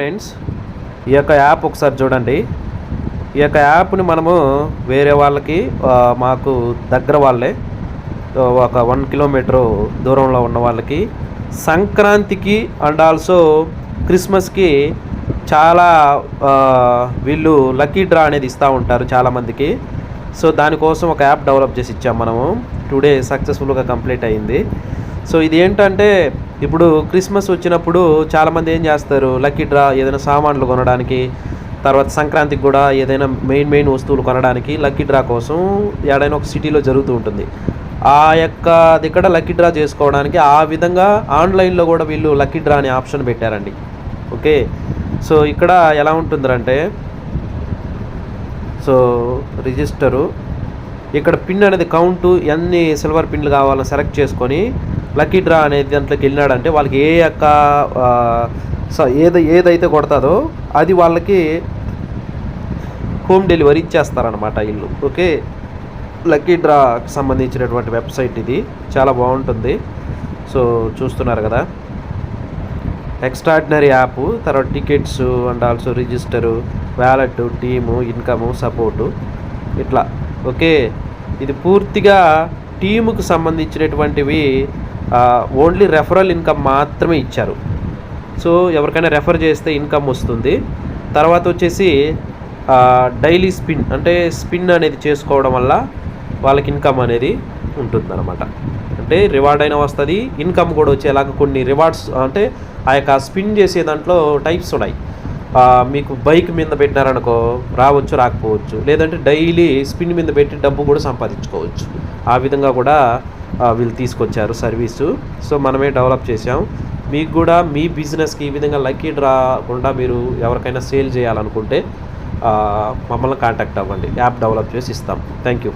Friends ఈ యొక్క app ఒకసారి చూడండి. ఈ యొక్క యాప్ని మనము వేరే వాళ్ళకి మాకు దగ్గర వాళ్ళే ఒక వన్ కిలోమీటర్ దూరంలో ఉన్న వాళ్ళకి. సంక్రాంతికి అండ్ ఆల్సో క్రిస్మస్కి చాలా వీళ్ళు లక్కీ డ్రా అనేది ఇస్తూ ఉంటారు చాలామందికి. సో దానికోసం ఒక యాప్ డెవలప్ చేసి ఇచ్చాం మనము. టుడే సక్సెస్ఫుల్గా కంప్లీట్ అయింది. సో ఇది ఏంటంటే ఇప్పుడు క్రిస్మస్ వచ్చినప్పుడు చాలామంది ఏం చేస్తారు? లక్కీ డ్రా ఏదైనా సామాన్లు కొనడానికి తర్వాత సంక్రాంతికి కూడా ఏదైనా మెయిన్ మెయిన్ వస్తువులు కొనడానికి లక్కీ డ్రా కోసం ఏడైనా ఒక సిటీలో జరుగుతూ ఉంటుంది. ఆ యొక్క అది ఇక్కడ లక్కీ డ్రా చేసుకోవడానికి ఆ విధంగా ఆన్లైన్లో కూడా వీళ్ళు లక్కీ డ్రా అనే ఆప్షన్ పెట్టారండి. ఓకే? సో ఇక్కడ ఎలా ఉంటుందంటే సో రిజిస్టరు ఇక్కడ పిన్ అనేది కౌంటు ఎన్ని సిల్వర్ పిన్లు కావాలో సెలెక్ట్ చేసుకొని లక్కీ డ్రా అనేది దాంట్లోకి వెళ్ళినాడంటే వాళ్ళకి ఏ యొక్క స- ఏది ఏదైతే కొడతాదో అది వాళ్ళకి హోమ్ డెలివరీ ఇచ్చేస్తారనమాట ఇల్లు. ఓకే? లక్కీ డ్రాకి సంబంధించినటువంటి వెబ్సైట్ ఇది. చాలా బాగుంటుంది. సో చూస్తున్నారు కదా? ఎక్స్ట్రాడినరీ యాప్ తర్వాత tickets and also register wallet team income support ఇట్లా. ఓకే? ఇది పూర్తిగా టీముకు సంబంధించినటువంటివి ఓన్లీ రెఫరల్ ఇన్కమ్ మాత్రమే ఇచ్చారు. సో ఎవరికైనా రెఫర్ చేస్తే ఇన్కమ్ వస్తుంది. తర్వాత వచ్చేసి డైలీ స్పిన్ అంటే స్పిన్ అనేది చేసుకోవడం వల్ల వాళ్ళకి ఇన్కమ్ అనేది ఉంటుందన్నమాట. అంటే రివార్డ్ అయినా వస్తుంది ఇన్కమ్ కూడా వచ్చేలాగా కొన్ని రివార్డ్స్ అంటే ఆ యొక్క స్పిన్ చేసే దాంట్లో టైప్స్ ఉన్నాయి. మీకు బైక్ మీద పెట్టినారనుకో రావచ్చు రాకపోవచ్చు. లేదంటే డైలీ స్పిన్ మీద పెట్టి డబ్బు కూడా సంపాదించుకోవచ్చు. ఆ విధంగా కూడా వీళ్ళు తీసుకొచ్చారు సర్వీసు. సో మనమే డెవలప్ చేసాం మీకు కూడా మీ బిజినెస్కి ఈ విధంగా లక్కీ డ్రా మీరు ఎవరికైనా సేల్ చేయాలనుకుంటే మమ్మల్ని కాంటాక్ట్ అవ్వండి. యాప్ డెవలప్ చేసి ఇస్తాం. Thank you